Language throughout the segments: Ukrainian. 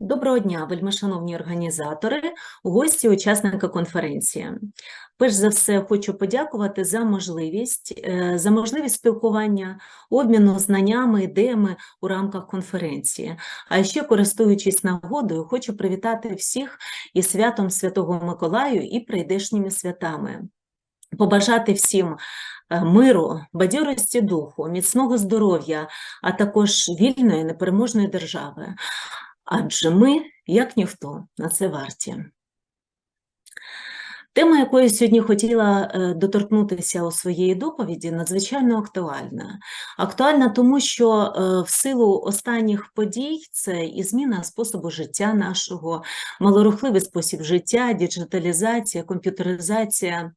Доброго дня, вельмишановні організатори, гості, учасники конференції. Перш за все, хочу подякувати за можливість, е, за можливість спілкування, обміну знаннями, ідеями у рамках конференції. А ще, користуючись нагодою, хочу привітати всіх із святом Святого Миколаю і прийдешніми святами. Побажати всім е, миру, бадьорості духу, міцного здоров'я, а також вільної непереможної держави. Адже ми, як ніхто, на це варті. Тема, якої сьогодні хотіла е, доторкнутися у своїй доповіді, надзвичайно актуальна. Актуальна тому, що е, в силу останніх подій це і зміна способу життя нашого, малорухливий спосіб життя, діджиталізація, комп'ютеризація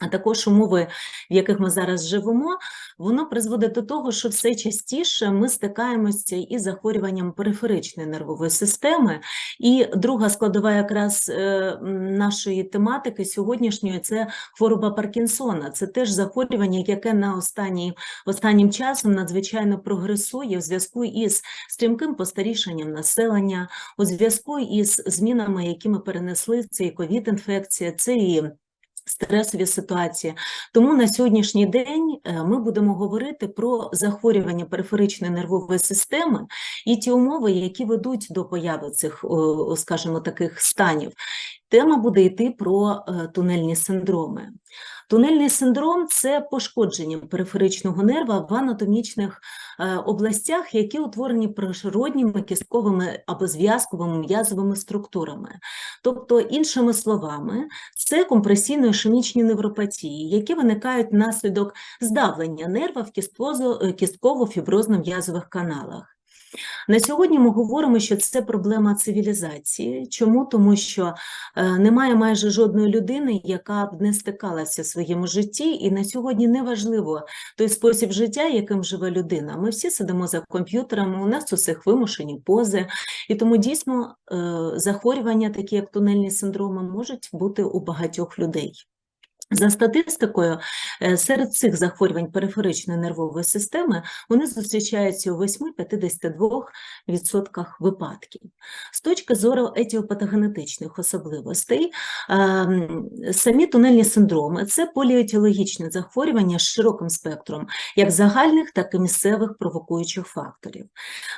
а також умови, в яких ми зараз живемо, воно призводить до того, що все частіше ми стикаємося із захворюванням периферичної нервової системи. І друга складова якраз е, нашої тематики сьогоднішньої це хвороба Паркінсона. Це теж захворювання, яке на останній, останнім часом надзвичайно прогресує в зв'язку із стрімким постарішенням населення, у зв'язку із змінами, які ми перенесли, це і ковід-інфекція, це і стресові ситуації. Тому на сьогоднішній день е, ми будемо говорити про захворювання периферичної нервової системи і ті умови, які ведуть до появи цих, скажімо, таких станів. Тема буде йти про е, тунельні синдроми. Тунельний синдром це пошкодження периферичного нерва в анатомічних е, областях, які утворені природніми кістковими або зв'язковими м'язовими структурами. Тобто, іншими словами, це компресійно-ішемічні невропатії, які виникають внаслідок здавлення нерва в кістково-фіброзно-м'язових каналах. На сьогодні ми говоримо, що це проблема цивілізації. Чому? Тому що е, немає майже жодної людини, яка б не стикалася в своєму житті, і на сьогодні не важливо той спосіб життя, яким живе людина. Ми всі сидимо за комп'ютерами, у нас усіх вимушені пози, і тому дійсно е, захворювання, такі як тунельні синдроми, можуть бути у багатьох людей. За статистикою, е, серед цих захворювань периферичної нервової системи вони зустрічаються у 8-52% випадків. З точки зору етіопатогенетичних особливостей, ем, самі тунельні синдроми це поліетіологічне захворювання з широким спектром як загальних, так і місцевих провокуючих факторів.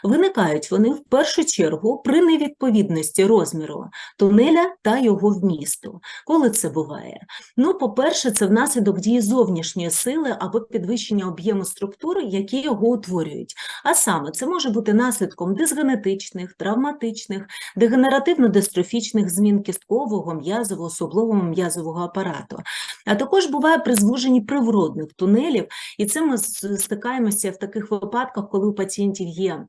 Виникають вони в першу чергу при невідповідності розміру тунеля та його вмісту. Коли це буває? Ну, по-перше, це внаслідок дії зовнішньої сили або підвищення об'єму структури, які його утворюють. А саме це може бути наслідком дисгенетичних, травматичних, дегенеративно-дистрофічних змін кісткового, м'язового, суглового м'язового апарату. А також буває при звуженні привродних тунелів, і це ми стикаємося в таких випадках, коли у пацієнтів є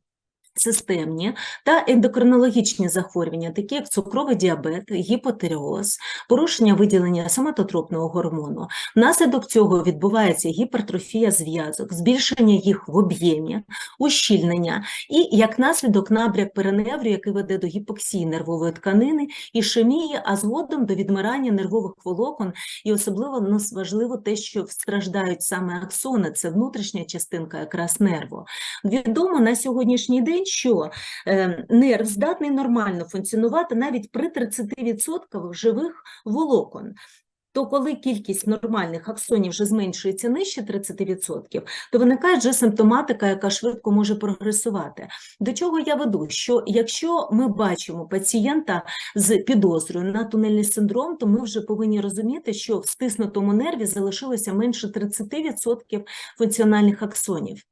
Системні та ендокринологічні захворювання, такі як цукровий діабет, гіпотереоз, порушення виділення соматотропного гормону. Внаслідок цього відбувається гіпертрофія зв'язок, збільшення їх в об'ємі, ущільнення і як наслідок набряк переневру, який веде до гіпоксії нервової тканини, ішемії, а згодом до відмирання нервових волокон, і особливо нас важливо те, що страждають саме аксони, це внутрішня частинка якраз нерву. Відомо на сьогоднішній день що е, нерв здатний нормально функціонувати навіть при 30% живих волокон. То коли кількість нормальних аксонів вже зменшується нижче 30%, то виникає вже симптоматика, яка швидко може прогресувати. До чого я веду? Що якщо ми бачимо пацієнта з підозрою на тунельний синдром, то ми вже повинні розуміти, що в стиснутому нерві залишилося менше 30% функціональних аксонів.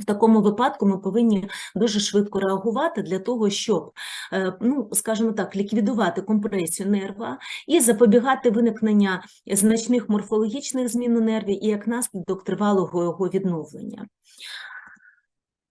В такому випадку ми повинні дуже швидко реагувати для того, щоб, е, ну скажімо так, ліквідувати компресію нерва і запобігати виникнення значних морфологічних змін у нерві і як наслідок тривалого його відновлення.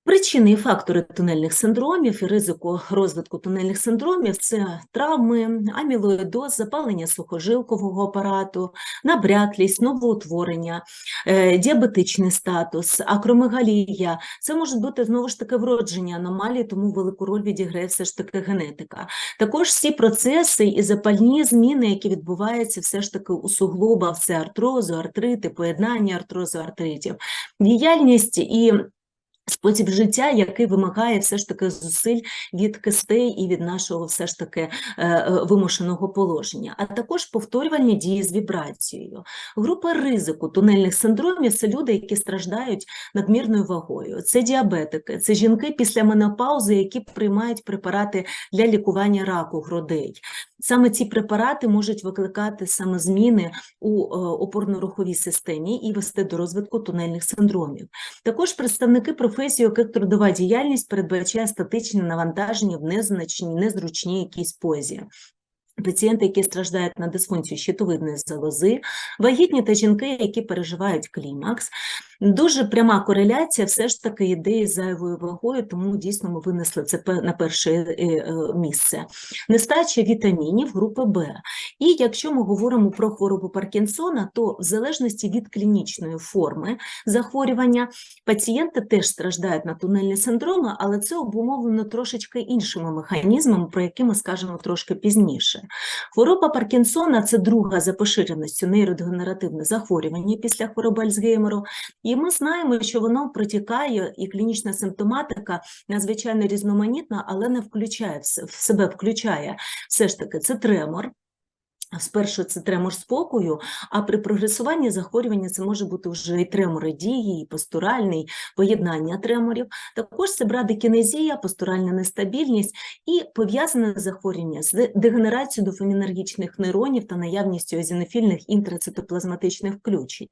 Причини і фактори тунельних синдромів і ризику розвитку тунельних синдромів це травми, амілоїдоз, запалення сухожилкового апарату, набряклість, новоутворення, е, діабетичний статус, акромегалія. Це можуть бути знову ж таки вродження аномалії, тому велику роль відіграє все ж таки генетика. Також всі процеси і запальні зміни, які відбуваються все ж таки у суглобах, це артрозу, артрити, поєднання артрозу, артритів, діяльність і Спосіб життя, який вимагає все ж таки зусиль від кистей і від нашого все ж таки е, е, вимушеного положення, а також повторювальні дії з вібрацією. Група ризику тунельних синдромів це люди, які страждають надмірною вагою. Це діабетики, це жінки після менопаузи, які приймають препарати для лікування раку грудей. Саме ці препарати можуть викликати саме зміни у е, опорно-руховій системі і вести до розвитку тунельних синдромів. Також представники професії, у яких трудова діяльність передбачає статичне навантаження в незначній, незручній якійсь позі. Пацієнти, які страждають на дисфункцію щитовидної залози, вагітні та жінки, які переживають клімакс, Дуже пряма кореляція все ж таки йде із зайвою вагою, тому дійсно ми винесли це на перше е, е, місце. Нестача вітамінів групи Б. І якщо ми говоримо про хворобу Паркінсона, то в залежності від клінічної форми захворювання пацієнти теж страждають на тунельні синдроми, але це обумовлено трошечки іншими механізмами, про які ми скажемо трошки пізніше. Хвороба Паркінсона це друга за поширеністю нейродегенеративне захворювання після хвороби Альцгеймеру. І ми знаємо, що воно протікає, і клінічна симптоматика надзвичайно різноманітна, але не включає в себе включає все ж таки це тремор. Спершу це тремор спокою, а при прогресуванні захворювання це може бути вже і тремори дії, і постуральний поєднання треморів. Також це брадикінезія, постуральна нестабільність і пов'язане захворювання з дегенерацією дофамінергічних нейронів та наявністю езінофільних інтрацитоплазматичних включень.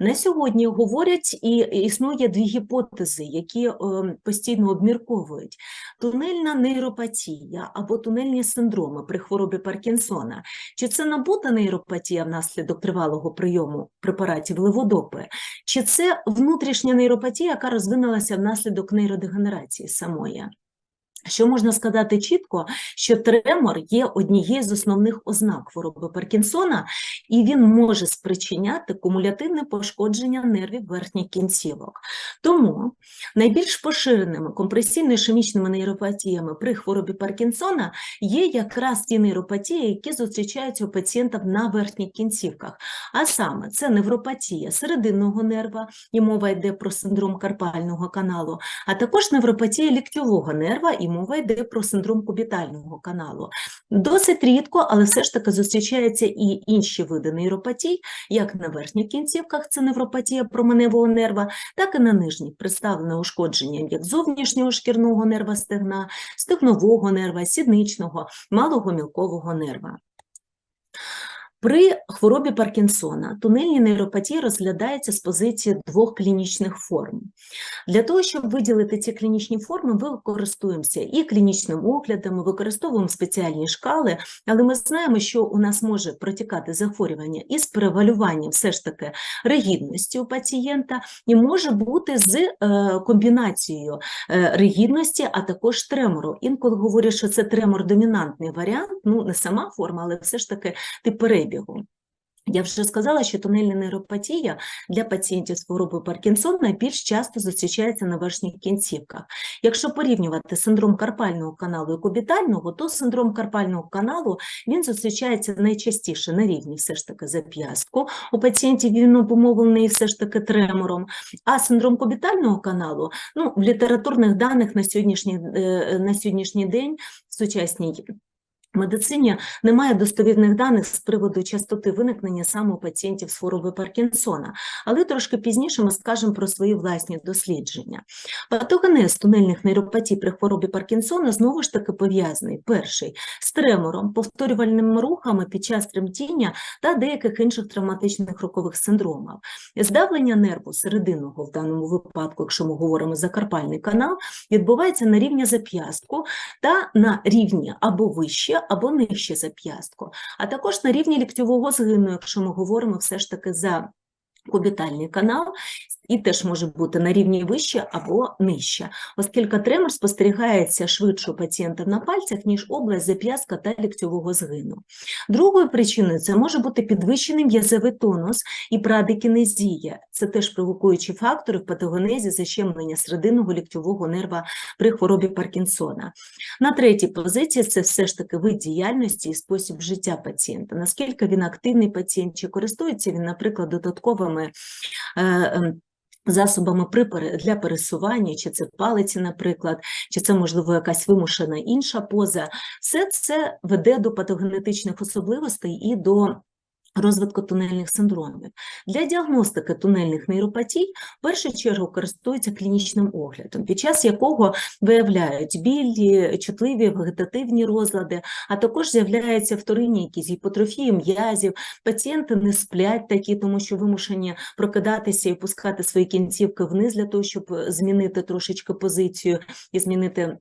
На сьогодні говорять і існує дві гіпотези, які е, постійно обмірковують: тунельна нейропатія або тунельні синдроми при хворобі Паркінсона. Чи це набута нейропатія внаслідок тривалого прийому препаратів леводопи, чи це внутрішня нейропатія, яка розвинулася внаслідок нейродегенерації самої? Що можна сказати чітко, що тремор є однією з основних ознак хвороби Паркінсона, і він може спричиняти кумулятивне пошкодження нервів верхніх кінцівок. Тому найбільш поширеними компресійно-ішемічними нейропатіями при хворобі Паркінсона є якраз ті нейропатії, які зустрічаються у пацієнтів на верхніх кінцівках. А саме це невропатія серединного нерва, і мова йде про синдром карпального каналу, а також невропатія ліктьового нерва. і мова йде про синдром кубітального каналу. Досить рідко, але все ж таки зустрічаються і інші види нейропатій, як на верхніх кінцівках, це невропатія променевого нерва, так і на нижніх, представлене ушкодженням як зовнішнього шкірного нерва стегна, стегнового нерва, сідничного, малого мілкового нерва. При хворобі Паркінсона тунельні нейропатії розглядаються з позиції двох клінічних форм. Для того, щоб виділити ці клінічні форми, ми використовуємося і клінічним оглядом, використовуємо спеціальні шкали, але ми знаємо, що у нас може протікати захворювання із перевалюванням все ж таки ригідності у пацієнта, і може бути з е, комбінацією е, ригідності, а також тремору. Інколи говорять, що це тремор домінантний варіант, ну не сама форма, але все ж таки тип перебіг перебігу. Я вже сказала, що тунельна нейропатія для пацієнтів з хворобою Паркінсона більш часто зустрічається на верхніх кінцівках. Якщо порівнювати синдром карпального каналу і кубітального, то синдром карпального каналу він зустрічається найчастіше на рівні все ж таки зап'ястку. У пацієнтів він обумовлений все ж таки тремором, а синдром кубітального каналу ну, в літературних даних на сьогоднішній, е, на сьогоднішній день сучасній медицині немає достовірних даних з приводу частоти виникнення саме у пацієнтів з хвороби Паркінсона, але трошки пізніше ми скажемо про свої власні дослідження. Патогенез тунельних нейропатій при хворобі Паркінсона знову ж таки пов'язаний перший з тремором, повторювальними рухами під час тремтіння та деяких інших травматичних рухових синдромів. Здавлення нерву серединного в даному випадку, якщо ми говоримо за карпальний канал, відбувається на рівні зап'ястку та на рівні або вище або нижче зап'ястку, а також на рівні ліктьового згину, якщо ми говоримо все ж таки за кубітальний канал, і теж може бути на рівні вище або нижче, оскільки тремор спостерігається швидше у пацієнта на пальцях, ніж область зап'ястка та ліктьового згину. Другою причиною це може бути підвищений м'язовий тонус і прадикінезія. Це теж провокуючі фактори в патогенезі защемлення серединного ліктьового нерва при хворобі Паркінсона. На третій позиції це все ж таки вид діяльності і спосіб життя пацієнта, наскільки він активний пацієнт, чи користується він, наприклад, додатковими. Засобами для пересування, чи це палиці, наприклад, чи це, можливо, якась вимушена інша поза, все це веде до патогенетичних особливостей і до розвитку тунельних синдромів. Для діагностики тунельних нейропатій в першу чергу користуються клінічним оглядом, під час якого виявляють білі, чутливі вегетативні розлади, а також з'являються вторинні якісь гіпотрофії м'язів, пацієнти не сплять такі, тому що вимушені прокидатися і пускати свої кінцівки вниз для того, щоб змінити трошечки позицію і змінити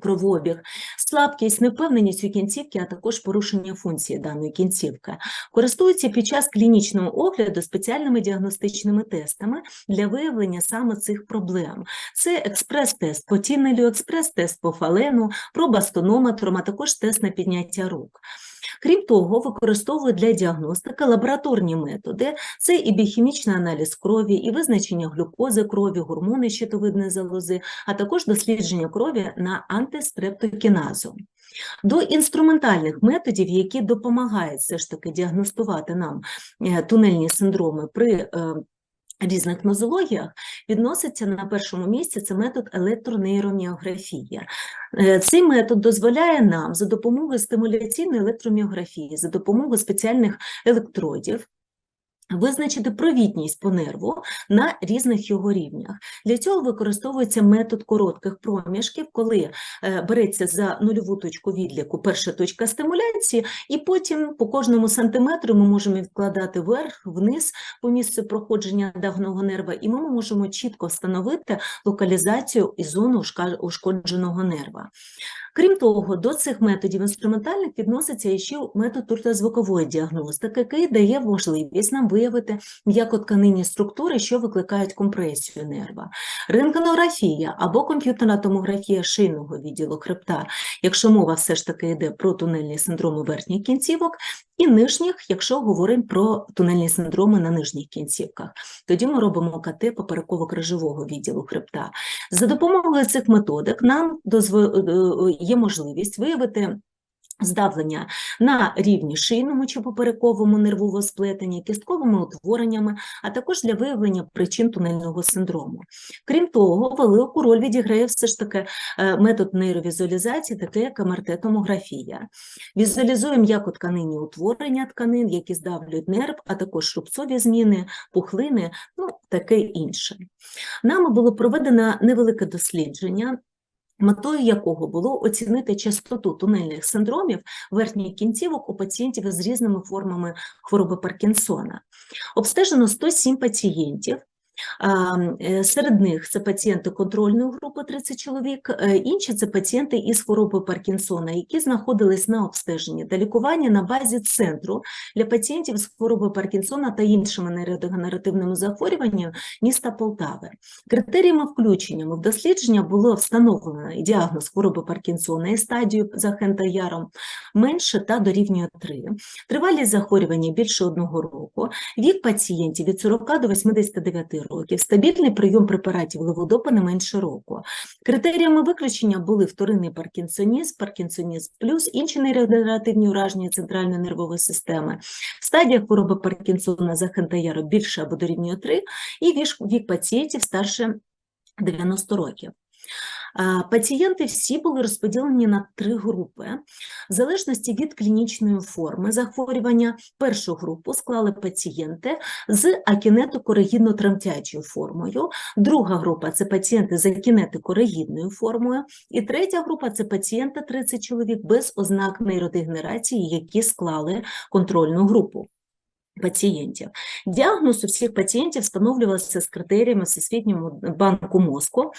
кровообіг, слабкість, невпевненість у кінцівки, а також порушення функції даної кінцівки. Користуються під час клінічного огляду спеціальними діагностичними тестами для виявлення саме цих проблем. Це експрес-тест по тінелю, експрес-тест по фалену, проба стонометром, а також тест на підняття рук. Крім того, використовують для діагностики лабораторні методи, це і біохімічний аналіз крові, і визначення глюкози крові, гормони щитовидної залози, а також дослідження крові на антистрептокіназу. До інструментальних методів, які допомагають все ж таки діагностувати нам е, тунельні синдроми при е, різних нозологіях, відноситься на першому місці це метод електронейроміографія. Е, Цей метод дозволяє нам за допомогою стимуляційної електроміографії, за допомогою спеціальних електродів, Визначити провідність по нерву на різних його рівнях. Для цього використовується метод коротких проміжків, коли е, береться за нульову точку відліку перша точка стимуляції, і потім по кожному сантиметру ми можемо відкладати вверх, вниз по місцю проходження давного нерва, і ми можемо чітко встановити локалізацію і зону ушкодженого нерва. Крім того, до цих методів інструментальних відноситься ще метод ультразвукової діагностики, який дає можливість нам виявити м'якотканинні структури, що викликають компресію нерва. Рентгенографія або комп'ютерна томографія шийного відділу хребта, якщо мова все ж таки йде про тунельні синдроми верхніх кінцівок, і нижніх, якщо говоримо про тунельні синдроми на нижніх кінцівках. Тоді ми робимо КТ попереково-крижового відділу хребта. За допомогою цих методик нам дозво- е, є можливість виявити здавлення на рівні шийному чи поперековому нервового сплетення, кістковими утвореннями, а також для виявлення причин тунельного синдрому. Крім того, велику роль відіграє все ж таки е, метод нейровізуалізації, такий як МРТ-томографія. Візуалізуємо м'якотканинні утворення тканин, які здавлюють нерв, а також рубцові зміни, пухлини, ну таке інше. Нами було проведено невелике дослідження. Метою якого було оцінити частоту тунельних синдромів верхніх кінцівок у пацієнтів з різними формами хвороби Паркінсона. Обстежено 107 пацієнтів. Е, Серед них це пацієнти контрольної групи 30 чоловік, е, інші це пацієнти із хворобою Паркінсона, які знаходились на обстеженні та лікуванні на базі центру для пацієнтів з хворобою Паркінсона та іншими нейродегенеративними захворюваннями міста Полтави. Критеріями включеннями в дослідження було встановлено діагноз хвороби Паркінсона і стадію за Хента-Яром менше та дорівнює 3, тривалість захворювання більше одного року, вік пацієнтів від 40 до 89 років, стабільний прийом препаратів леводопа не менше року. Критеріями виключення були вторинний паркінсонізм, паркінсонізм плюс, інші нейрогенеративні ураження центральної нервової системи, стадія хвороби Паркінсона за Хента-Яром більше або дорівнює 3, і вік пацієнтів старше 90 років. Пацієнти всі були розподілені на три групи. В залежності від клінічної форми захворювання, першу групу склали пацієнти з акінетокорегідно-тремтячою формою, друга група – це пацієнти з акінетикорегідною формою, і третя група – це пацієнти 30 чоловік без ознак нейродегенерації, які склали контрольну групу пацієнтів. Діагноз у всіх пацієнтів встановлювався з критеріями Всесвітнього банку мозку,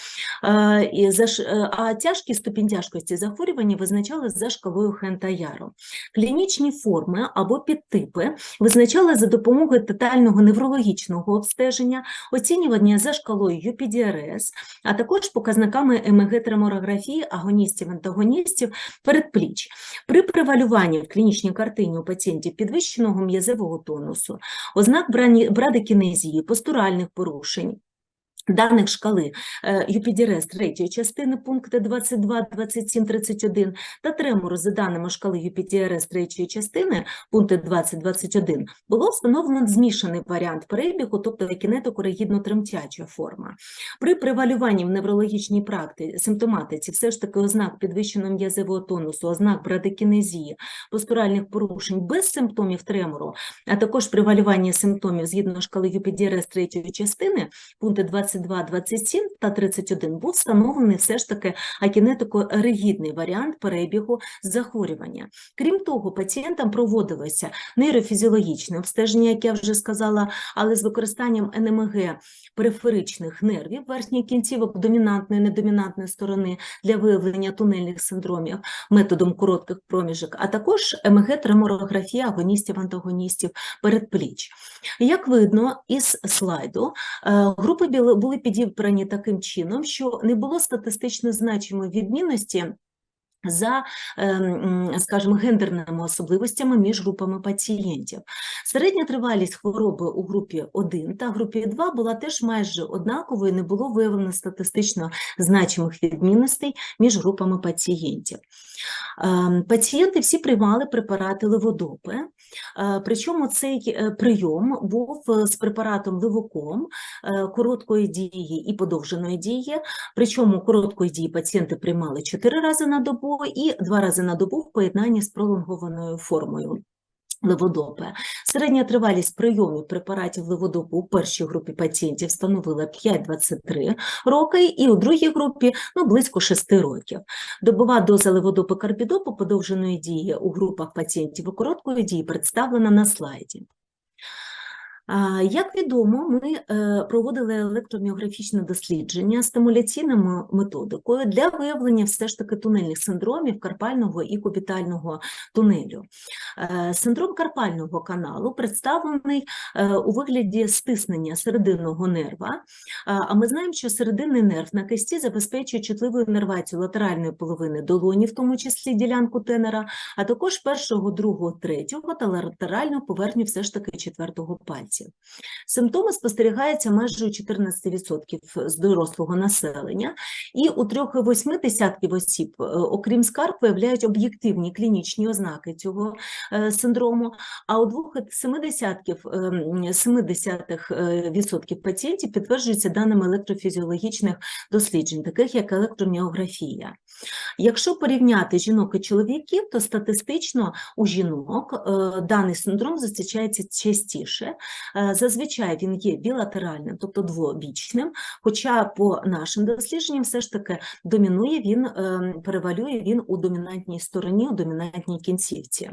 а тяжкість ступінь тяжкості захворювання визначали за шкалою Хента-Яру. Клінічні форми або підтипи визначали за допомогою тотального неврологічного обстеження, оцінювання за шкалою UPDRS, а також показниками МГ-треморографії агоністів-антагоністів передпліч. При превалюванні в клінічній картині у пацієнтів підвищеного м'язевого тонусу, ознак брадикінезії, постуральних порушень, Даних шкали е, UPDRS третьої частини пункти 22, 27, 31 та тремору за даними шкали UPDRS третьої частини пункти 20, 21 було встановлено змішаний варіант перебігу, тобто кінетико-ригідно-тремтяча форма. При превалюванні в неврологічній практиці симптоматиці все ж таки ознак підвищеного м'язевого тонусу, ознак брадикінезії, постуральних порушень без симптомів тремору, а також превалювання симптомів згідно шкали UPDRS третьої частини пункти 22, 27 та 31 був встановлений все ж таки акінетико-ригідний варіант перебігу захворювання. Крім того, пацієнтам проводилося нейрофізіологічне обстеження, як я вже сказала, але з використанням НМГ периферичних нервів верхніх кінцівок домінантної недомінантної сторони для виявлення тунельних синдромів методом коротких проміжок, а також МГ-треморографія агоністів-антагоністів передпліч. Як видно із слайду, е, групи біли- були підібрані таким чином, що не було статистично значимої відмінності за, ем, скажімо, гендерними особливостями між групами пацієнтів. Середня тривалість хвороби у групі 1 та групі 2 була теж майже однаковою, не було виявлено статистично значимих відмінностей між групами пацієнтів. Ем, Пацієнти всі приймали препарати леводопи, е, причому цей е, прийом був е, з препаратом левоком короткої дії і подовженої дії, причому короткої дії пацієнти приймали 4 рази на добу і 2 рази на добу в поєднанні з пролонгованою формою. Леводопи. Середня тривалість прийомів препаратів леводопу у першій групі пацієнтів становила 5-23 роки, і у другій групі ну, близько 6 років. Добова доза леводопи карбідопу подовженої дії у групах пацієнтів у короткої дії представлена на слайді. Як відомо, ми е, проводили електроміографічне дослідження стимуляційною методикою для виявлення все ж таки тунельних синдромів карпального і кубітального тунелю. Е, Синдром карпального каналу представлений е, у вигляді стиснення серединного нерва, а- ми знаємо, що серединний нерв на кисті забезпечує чутливу іннервацію латеральної половини долоні, в тому числі ділянку тенера, а також першого, другого, третього та латеральну поверхню все ж таки четвертого пальців. Симптоми спостерігаються майже у 14% з дорослого населення, і у 3,8 осіб, е, окрім скарг, виявляють об'єктивні клінічні ознаки цього е, синдрому, а у 2,7% 0,7% пацієнтів підтверджуються даними електрофізіологічних досліджень, таких як електроміографія. Якщо порівняти жінок і чоловіків, то статистично у жінок е, даний синдром зустрічається частіше. Е, Зазвичай він є білатеральним, тобто двобічним, хоча по нашим дослідженням все ж таки домінує він, е, перевалює він у домінантній стороні, у домінантній кінцівці.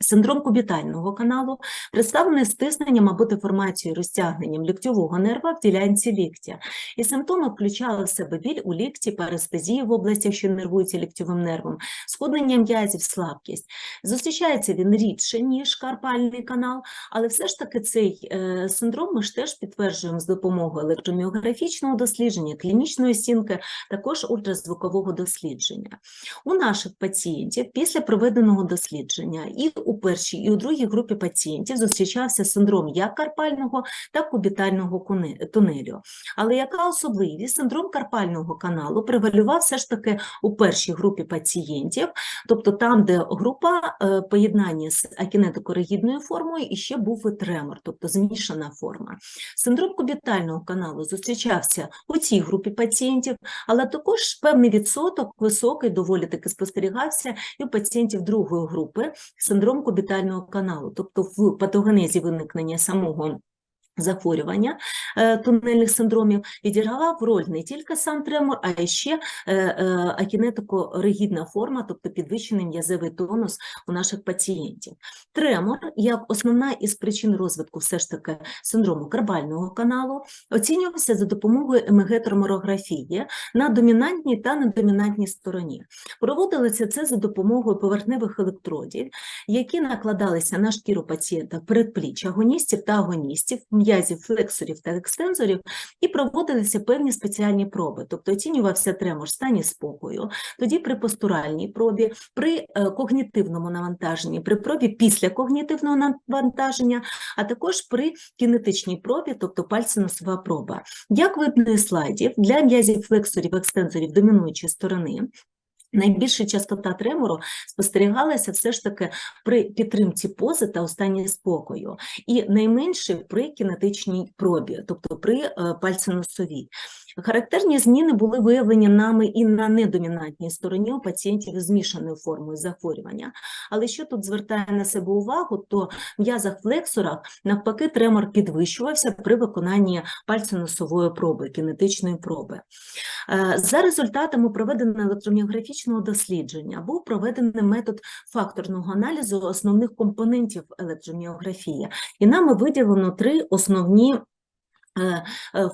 Синдром кубітального каналу представлений стисненням або деформацією розтягненням ліктьового нерва в ділянці ліктя. І симптоми включали в себе біль у лікті, парестезію в областях, що нервуються ліктьовим нервом, сходнення м'язів, слабкість. Зустрічається він рідше, ніж карпальний канал, але все ж таки цей е, синдром ми ж теж підтверджуємо з допомогою електроміографічного дослідження, клінічної оцінки, також ультразвукового дослідження. У наших пацієнтів після проведеного дослідження і у першій, і у другій групі пацієнтів зустрічався синдром як карпального, так і кубітального тунелю. Але яка особливість? Синдром карпального каналу превалював все ж таки у першій групі пацієнтів, тобто там, де група е, поєднання з акінетикоригідною формою, і ще був і тремор, тобто змішана форма. Синдром кубітального каналу зустрічався у цій групі пацієнтів, але також певний відсоток високий доволі таки спостерігався і у пацієнтів другої групи синдром кубітального каналу, тобто в патогенезі виникнення самого захворювання е, тунельних синдромів відігравав роль не тільки сам тремор, а ще е, е, акінетико-ригідна форма, тобто підвищений м'язевий тонус у наших пацієнтів. Тремор, як основна із причин розвитку все ж таки синдрому карбального каналу, оцінювався за допомогою МГ-треморографії на домінантній та недомінантній стороні. Проводилося це за допомогою поверхневих електродів, які накладалися на шкіру пацієнта передпліч агоністів та агоністів, м'язів, флексорів та екстензорів, і проводилися певні спеціальні проби, тобто оцінювався тремор стані спокою, тоді при постуральній пробі, при е, когнітивному навантаженні, при пробі після когнітивного навантаження, а також при кінетичній пробі, тобто пальцево-носова проба. Як видно із слайдів, для м'язів флексорів, екстензорів домінуючої сторони Найбільша частота тремору спостерігалася все ж таки при підтримці пози та у стані спокою, і найменше при кінетичній пробі, тобто при е, пальценосовій. Характерні зміни були виявлені нами і на недомінантній стороні у пацієнтів з змішаною формою захворювання. Але що тут звертає на себе увагу, то в м'язах флексорах навпаки тремор підвищувався при виконанні пальценосової проби, кінетичної проби. Е, за результатами проведеного електроміографічного дослідження був проведений метод факторного аналізу основних компонентів електроміографії, і нами виділено три основні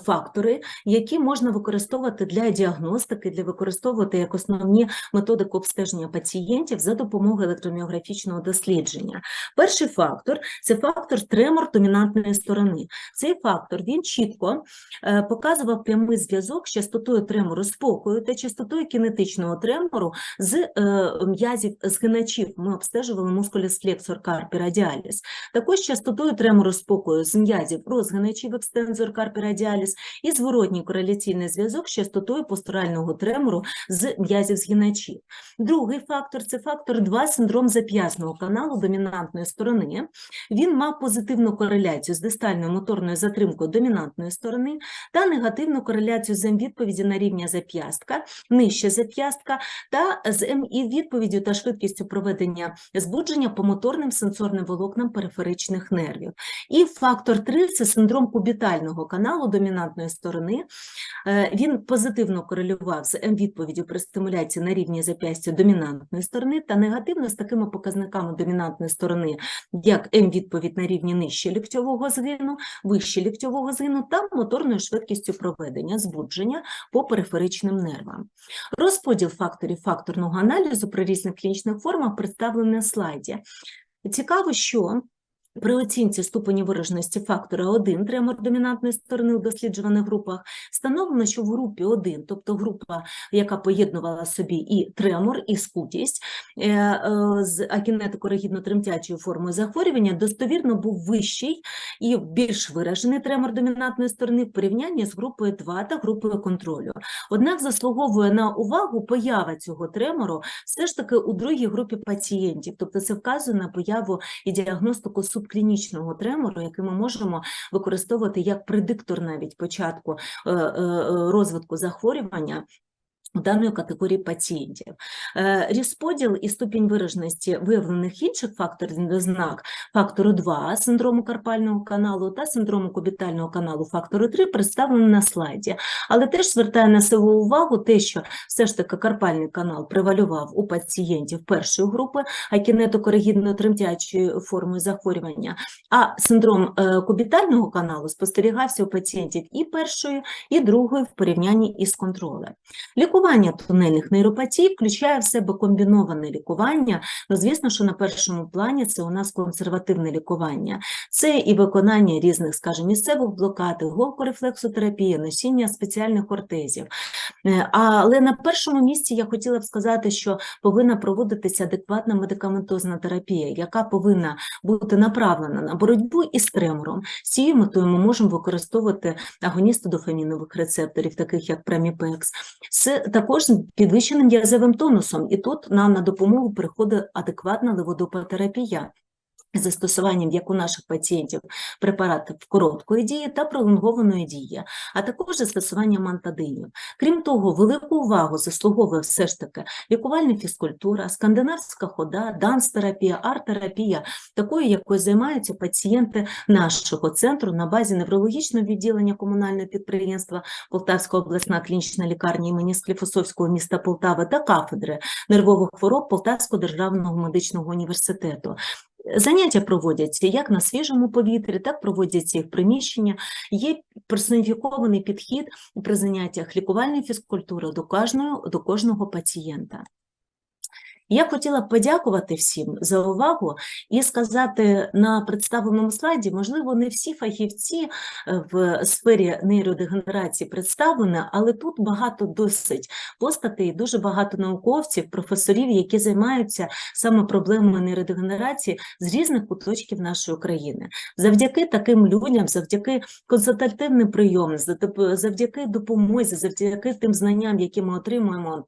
фактори, які можна використовувати для діагностики, для використовувати як основні методики обстеження пацієнтів за допомогою електроміографічного дослідження. Перший фактор це фактор тремор домінантної сторони. Цей фактор він чітко е, показував прямий зв'язок з частотою тремору спокою та частотою кінетичного тремору з м'язів згиначів. Ми обстежували мускуліс флексор карпі радіаліс. Також частотою тремору спокою з м'язів розгиначів екстензор карпірадіаліс і зворотній кореляційний зв'язок з частотою постурального тремору з м'язів згиначів. Другий фактор це фактор 2 синдром зап'ясного каналу домінантної сторони. Він мав позитивну кореляцію з дистальною моторною затримкою домінантної сторони та негативну кореляцію з М-відповіді на рівня зап'ястка, нижче зап'ястка та з МІ відповіддю та швидкістю проведення збудження по моторним сенсорним волокнам периферичних нервів. І фактор 3 це синдром кубітального сигнального каналу домінантної сторони. Е, він позитивно корелював з М-відповіддю при стимуляції на рівні зап'ястя домінантної сторони та негативно з такими показниками домінантної сторони, як М-відповідь на рівні нижче ліктьового згину, вище ліктьового згину та моторною швидкістю проведення збудження по периферичним нервам. Розподіл факторів факторного аналізу при різних клінічних формах представлений на слайді. Цікаво, що при оцінці ступені вираженості фактора 1 тремор домінантної сторони у досліджуваних групах встановлено, що в групі 1, тобто група, яка поєднувала собі і тремор, і скутість е, е, з акінетико-ригідно-тремтячою формою захворювання, достовірно був вищий і більш виражений тремор домінантної сторони в порівнянні з групою 2 та групою контролю. Однак заслуговує на увагу поява цього тремору все ж таки у другій групі пацієнтів, тобто це вказує на появу і діагностику субклінічного тремору, який ми можемо використовувати як предиктор навіть початку е, е, розвитку захворювання даної категорії пацієнтів. Е, розподіл і ступінь вираженості виявлених інших факторів знак фактору 2 синдрому карпального каналу та синдрому кубітального каналу фактору 3 представлені на слайді, але теж звертає на себе увагу те, що все ж таки карпальний канал превалював у пацієнтів першої групи, акінетокоригідно тремтячої форми захворювання, а синдром е, кубітального каналу спостерігався у пацієнтів і першої, і другої в порівнянні із контролем. Лікування тунельних нейропатій включає в себе комбіноване лікування. Ну, звісно, що на першому плані це у нас консервативне лікування, це і виконання різних, скажімо, місцевих блокад, голкорефлексотерапія, носіння спеціальних ортезів. Е, але на першому місці я хотіла б сказати, що повинна проводитися адекватна медикаментозна терапія, яка повинна бути направлена на боротьбу із тремором. З цією метою ми можемо використовувати агоністи дофамінових рецепторів, таких як преміпекс, також з підвищеним язовим тонусом, і тут нам на допомогу приходить адекватна леводопотерапія застосуванням як у наших пацієнтів препаратів короткої дії та пролонгованої дії, а також застосування мантадинів. Крім того, велику увагу заслуговує все ж таки лікувальна фізкультура, скандинавська хода, данс-терапія, арт-терапія, такою, якою займаються пацієнти нашого центру на базі неврологічного відділення комунального підприємства Полтавська обласна клінічна лікарня імені Скліфосовського міста Полтави та кафедри нервових хвороб Полтавського державного медичного університету. Заняття проводяться як на свіжому повітрі, так проводяться в приміщення. Є персоніфікований підхід при заняттях лікувальної фізкультури до кожного, до кожного пацієнта. Я хотіла подякувати всім за увагу і сказати на представленому слайді, можливо, не всі фахівці е, в сфері нейродегенерації представлені, але тут багато досить постатей, дуже багато науковців, професорів, які займаються саме проблемами нейродегенерації з різних куточків нашої країни. Завдяки таким людям, завдяки консультативним прийомам, за- завдяки допомозі, завдяки тим знанням, які ми отримуємо.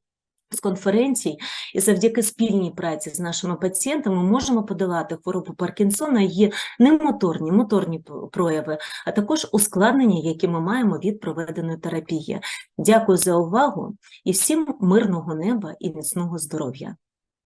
З конференцій і завдяки спільній праці з нашими пацієнтами можемо подолати хворобу Паркінсона, її немоторні, моторні прояви, а також ускладнення, які ми маємо від проведеної терапії. Дякую за увагу і всім мирного неба і міцного здоров'я.